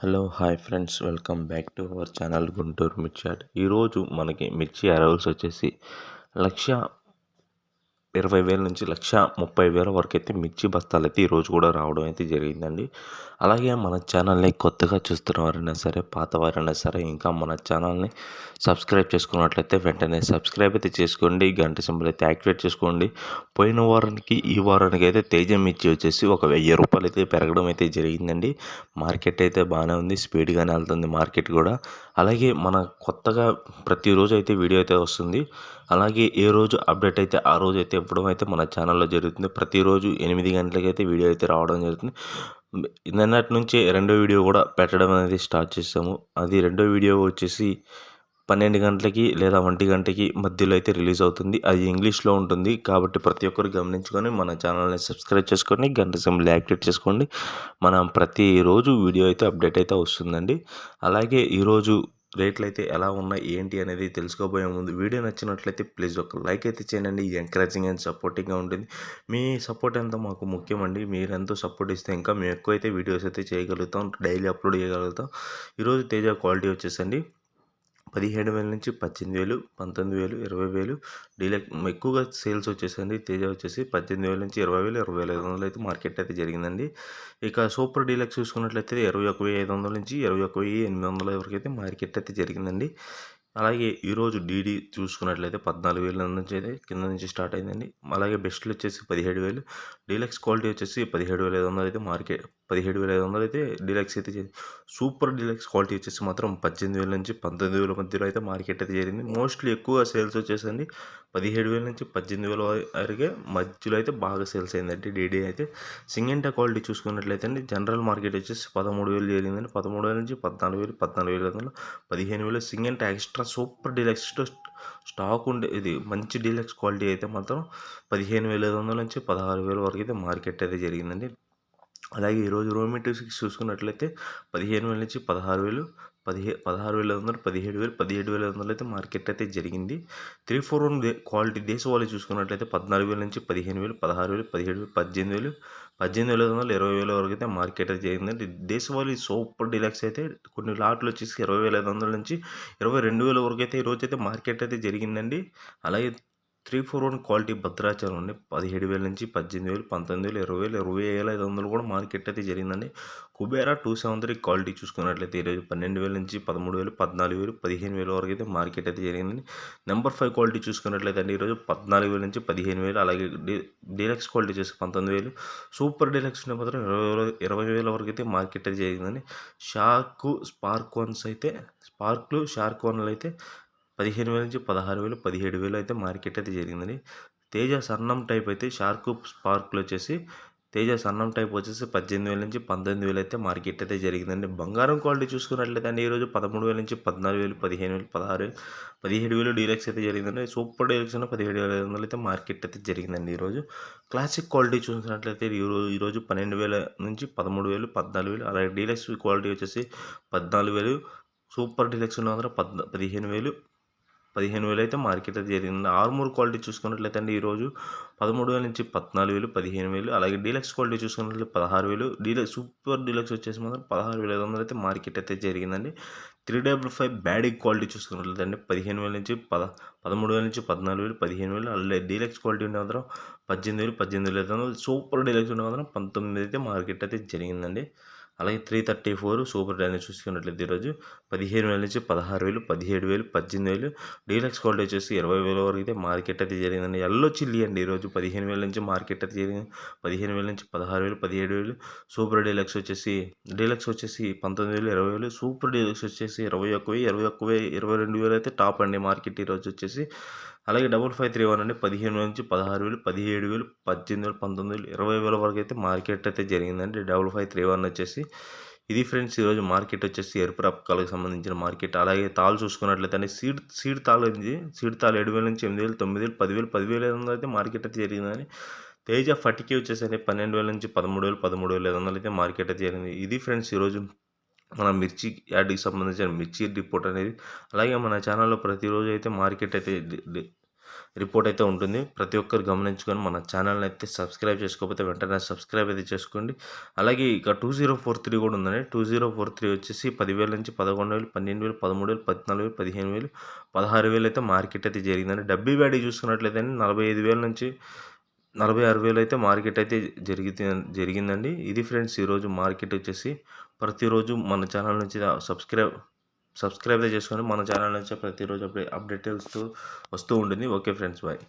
Hello hi friends. Welcome back to our channel Guntur mirchi ఈరోజు మనకి మిర్చి అరవల్స్ వచ్చేసి లక్ష ఇరవై వేల నుంచి లక్ష ముప్పై వేల వరకు అయితే మిర్చి బస్తాలు అయితే ఈరోజు కూడా రావడం అయితే జరిగిందండి. అలాగే మన ఛానల్ని కొత్తగా చూస్తున్న వారైనా సరే పాత వారైనా సరే ఇంకా మన ఛానల్ని సబ్స్క్రైబ్ చేసుకున్నట్లయితే వెంటనే సబ్స్క్రైబ్ అయితే చేసుకోండి గంట సింబల్ అయితే యాక్టివేట్ చేసుకోండి. పోయిన వారానికి ఈ వారానికి అయితే తేజ మిర్చి వచ్చేసి ఒక వెయ్యి రూపాయలు అయితే పెరగడం అయితే జరిగిందండి. మార్కెట్ అయితే బాగానే ఉంది స్పీడ్గానే వెళ్తుంది మార్కెట్ కూడా. అలాగే మన కొత్తగా ప్రతిరోజు అయితే వీడియో అయితే వస్తుంది. అలాగే ఏ రోజు అప్డేట్ అయితే ఆ రోజు అయితే ఇవ్వడం అయితే మన ఛానల్లో జరుగుతుంది. ప్రతిరోజు ఎనిమిది గంటలకి అయితే వీడియో అయితే రావడం జరుగుతుంది. నిన్నటి నుంచి రెండో వీడియో కూడా పెట్టడం అనేది స్టార్ట్ చేసాము. అది రెండో వీడియో వచ్చేసి పన్నెండు గంటలకి లేదా ఒంటి గంటకి మధ్యలో అయితే రిలీజ్ అవుతుంది. అది ఇంగ్లీష్లో ఉంటుంది. కాబట్టి ప్రతి ఒక్కరు గమనించుకొని మన ఛానల్ని సబ్స్క్రైబ్ చేసుకొని గంట సింబల్ యాక్టివేట్ చేసుకోండి. మనం ప్రతిరోజు వీడియో అయితే అప్డేట్ అయితే వస్తుందండి. అలాగే ఈరోజు రేట్లు అయితే ఎలా ఉన్నాయి? ఏంటి అనేది తెలుసుకోబోయే ముందు వీడియో నచ్చినట్లయితే ప్లీజ్ ఒక లైక్ అయితే చేయండి. ఎంకరేజింగ్ అండ్ సపోర్టింగ్గా ఉంటుంది. మీ సపోర్ట్ ఎంతో మాకు ముఖ్యమండి. అండి మీరెంతో సపోర్ట్ ఇస్తే ఇంకా మేము ఎక్కువైతే వీడియోస్ అయితే చేయగలుగుతాం. డైలీ అప్లోడ్ చేయగలుగుతాం. ఈరోజు తేజ క్వాలిటీ వచ్చేసండి. పదిహేడు వేల నుంచి పద్దెనిమిది వేలు పంతొమ్మిది వేలు ఇరవై వేలు. డీలక్ ఎక్కువగా సేల్స్ వచ్చేసండి తేజ వచ్చేసి పద్దెనిమిది వేల నుంచి ఇరవై వేలు ఇరవై వేల ఐదు వందలు అయితే మార్కెట్ అయితే జరిగిందండి. ఇక సూపర్ డీలక్స్ చూసుకున్నట్లయితే ఇరవై ఒక వెయ్యి ఐదు వందల నుంచి ఇరవై ఒక వెయ్యి ఎనిమిది వందల వరకు అయితే మార్కెట్ అయితే జరిగిందండి. అలాగే ఈరోజు డీడీ చూసుకున్నట్లయితే పద్నాలుగు వేల నుంచి అయితే కింద నుంచి స్టార్ట్ అయిందండి. అలాగే బెస్ట్లు వచ్చేసి పదిహేడు వేలు డీలక్స్ క్వాలిటీ వచ్చేసి పదిహేడు వేల ఐదు వందలు అయితే మార్కెట్ పదిహేడు వేల ఐదు వందలు అయితే డీలక్స్ అయితే సూపర్ డీలక్స్ క్వాలిటీ వచ్చేసి మాత్రం పద్దెనిమిది వేల నుంచి పంతొమ్మిది వేల మధ్యలో అయితే మార్కెట్ అయితే జరిగింది. మోస్ట్లీ ఎక్కువ సేల్స్ వచ్చేసండి పదిహేడు వేల నుంచి పద్దెనిమిది వేల వరకే మధ్యలో అయితే బాగా సేల్స్ అయిందండి. డీడీ అయితే సింగెంటా క్వాలిటీ చూసుకున్నట్లయితే అండి జనరల్ మార్కెట్ వచ్చేసి పదమూడు వేలు చేరిందండి పదమూడు వేల నుంచి పద్నాలుగు వేలు పద్నాలుగు వేల ఐదు వందలు పదిహేను వేలు Syngenta extra super deluxe stock ఉండే ఇది మంచి డీలక్స్ క్వాలిటీ అయితే మాత్రం పదిహేను వేల ఐదు వందల నుంచి పదహారు వేల వరకు అయితే మార్కెట్ అయితే జరిగిందండి. అలాగే ఈరోజు రోమి టూ చూసుకున్నట్లయితే పదిహేను వేల నుంచి పదహారు వేలు పదిహే పదహారు వేల వందలు పదిహేడు వేలు పదిహేడు వేల వందలు అయితే మార్కెట్ అయితే జరిగింది. త్రీ ఫోర్ వన్ క్వాలిటీ దేశవాళీ చూసుకున్నట్లయితే పద్నాలుగు వేల నుంచి పదిహేను వేలు పదహారు వేలు పదిహేడు వేలు పద్దెనిమిది వేలు పద్దెనిమిది వేల వందలు ఇరవై వేల వరకు అయితే మార్కెట్ అయితే జరిగిందండి. దేశవాళీ సూపర్ డిలక్స్ అయితే కొన్ని లాట్లు వచ్చేసి ఇరవై వేల ఐదు వందల నుంచి ఇరవై రెండు వేల వరకు అయితే ఈరోజు అయితే మార్కెట్ అయితే జరిగిందండి. అలాగే three four one quality Bhadrachalam అండి పదిహేడు వేల నుంచి పద్దెనిమిది వేలు పంతొమ్మిది వేలు ఇరవై వేలు ఇరవై వేల ఐదు వందలు కూడా మార్కెట్ అయితే జరిగిందండి. Kubera two seven three quality చూసుకున్నట్లయితే ఈరోజు పన్నెండు వేల నుంచి పదమూడు వేలు పద్నాలుగు వేలు పదిహేను వేల వరకు అయితే మార్కెట్ అయితే జరిగిందండి. నెంబర్ ఫైవ్ క్వాలిటీ చూసుకున్నట్లయితే అండి ఈరోజు పద్నాలుగు వేల నుంచి పదిహేను వేలు అలాగే డీలక్స్ క్వాలిటీ చేసి పంతొమ్మిది వేలు సూపర్ డీలక్స్ మాత్రం ఇరవై వేల ఇరవై వేల వరకు అయితే మార్కెట్ అయితే జరిగిందండి. షార్క్ స్పార్క్ వన్స్ అయితే స్పార్క్లు షార్క్ వన్లు అయితే పదిహేను వేల నుంచి పదహారు వేలు పదిహేడు వేలు అయితే మార్కెట్ అయితే జరిగిందండి. తేజ సన్నం టైప్ అయితే షార్క్ స్పార్క్లు వచ్చేసి తేజ సన్నం టైప్ వచ్చేసి పద్దెనిమిది వేల నుంచి పంతొమ్మిది వేలు అయితే మార్కెట్ అయితే జరిగిందండి. బంగారం క్వాలిటీ చూసుకున్నట్లయితే అండి ఈరోజు పదమూడు వేల నుంచి పద్నాలుగు వేలు పదిహేను వేలు పదహారు పదిహేడు వేలు డీలక్స్ అయితే జరిగిందండి. సూపర్ డీలక్స్ పదిహేడు వేల ఐదు వందలు అయితే మార్కెట్ అయితే జరిగిందండి ఈరోజు క్లాసిక్ క్వాలిటీ చూసినట్లయితే ఈరోజు ఈరోజు పన్నెండు వేల నుంచి పదమూడు వేలు పద్నాలుగు వేలు అలాగే డీలక్స్ క్వాలిటీ వచ్చేసి పద్నాలుగు వేలు సూపర్ డీలక్స్ మాత్రం పద్ పదిహేను వేలు పదిహేను వేలు అయితే మార్కెట్ అయితే జరిగింది. ఆర్మూర్ క్వాలిటీ చూసుకున్నట్లయితే అండి ఈరోజు పదమూడు వేల నుంచి పద్నాలుగు వేలు పదిహేను వేలు అలాగే డీలక్స్ క్వాలిటీ చూసుకున్నట్లయితే పదహారు వేలు డీలక్స్ సూపర్ డీలక్స్ వచ్చేసి మాత్రం పదహారు వేల ఐదు వందలు అయితే మార్కెట్ అయితే జరిగిందండి. Three double five bad quality చూసుకున్నట్లయితే అండి పదిహేను వేల నుంచి పద పదమూడు వేల నుంచి పద్నాలుగు వేలు పదిహేను వేలు అలాగే డీలక్స్ క్వాలిటీ ఉండే మాత్రం పద్దెనిమిది వేలు పద్దెనిమిది వేల అయితే సూపర్ డీలక్స్ ఉండే మాత్రం పంతొమ్మిది అయితే మార్కెట్ అయితే జరిగిందండి. అలాగే three thirty four super diner చూసుకున్నట్లయితే ఈరోజు పదిహేను వేల నుంచి పదహారు వేలు పదిహేడు వేలు పద్దెనిమిది వేలు డీలక్స్ క్వాలిటీ వచ్చేసి ఇరవై వేల వరకు అయితే మార్కెట్ అయితే జరిగిందండి. ఎల్లో చిల్లి అండి ఈరోజు పదిహేను వేల నుంచి మార్కెట్ అయితే జరిగింది. పదిహేను వేల నుంచి పదహారు వేలు పదిహేడు వేలు సూపర్ డీలక్స్ వచ్చేసి డీలక్స్ వచ్చేసి పంతొమ్మిది వేలు ఇరవై వేలు సూపర్ డీలక్స్ వచ్చేసి ఇరవై ఒక్క వెయ్యి ఇరవై ఒక్క వెయ్యి ఇరవై రెండు వేలు అయితే టాప్ అండి మార్కెట్ ఈరోజు వచ్చేసి. అలాగే డబుల్ ఫైవ్ త్రీ వన్ అంటే పదిహేను నుంచి పదహారు వేలు పదిహేడు వేలు పద్దెనిమిది వేలు పంతొమ్మిది వేలు ఇరవై వేల వరకు అయితే మార్కెట్ అయితే జరిగిందండి. డబుల్ ఫైవ్ త్రీ వన్ వచ్చేసి ఇది ఫ్రెండ్స్ ఈరోజు మార్కెట్ వచ్చేసి ఎరుపు రకాలకు సంబంధించిన మార్కెట్. అలాగే తాళ్ళు చూసుకున్నట్లయితే అంటే సీడ్ సీడ్ తాళ్ళు ఉంది సీడ్ తాళ్ళు ఏడు వేల నుంచి ఎనిమిది వేలు తొమ్మిది వేలు పదివేలు పదివేల ఐదు వందలు అయితే మార్కెట్ అయితే జరిగిందని తేజ ఫటికి వచ్చేసరికి పన్నెండు వేల నుంచి పదమూడు వేలు పదమూడు వేల ఐదు వందలు అయితే మార్కెట్ అయితే జరిగింది. ఇది ఫ్రెండ్స్ ఈరోజు మన మిర్చి యాడ్కి సంబంధించిన మిర్చి రిపోర్ట్ అనేది అలాగే మన ఛానల్లో ప్రతిరోజు అయితే మార్కెట్ అయితే రిపోర్ట్ అయితే ఉంటుంది. ప్రతి ఒక్కరు గమనించుకొని మన ఛానల్ని అయితే సబ్స్క్రైబ్ చేసుకోకపోతే వెంటనే సబ్స్క్రైబ్ అయితే చేసుకోండి. అలాగే ఇక టూ జీరో ఫోర్ త్రీ కూడా ఉందండి. టూ జీరో ఫోర్ త్రీ వచ్చేసి పదివేల నుంచి పదకొండు వేలు పన్నెండు వేలు పదమూడు వేలు పద్నాలుగు వేలు పదిహేను వేలు పదహారు వేలు అయితే మార్కెట్ అయితే జరిగిందండి. డబ్బీ వ్యాడీ చూసుకున్నట్లయితే నలభై ఐదు వేల నుంచి నలభై ఆరు వేలు అయితే మార్కెట్ అయితే జరిగితే జరిగిందండి. ఇది ఫ్రెండ్స్ ఈరోజు మార్కెట్ వచ్చేసి ప్రతిరోజు మన ఛానల్ నుంచి సబ్స్క్రైబ్ సబ్స్క్రైబ్ చేసుకొని మన ఛానల్ నుంచి ప్రతిరోజు అప్డే అప్డేట్ వస్తూ వస్తూ ఉంటుంది. Okay friends bye.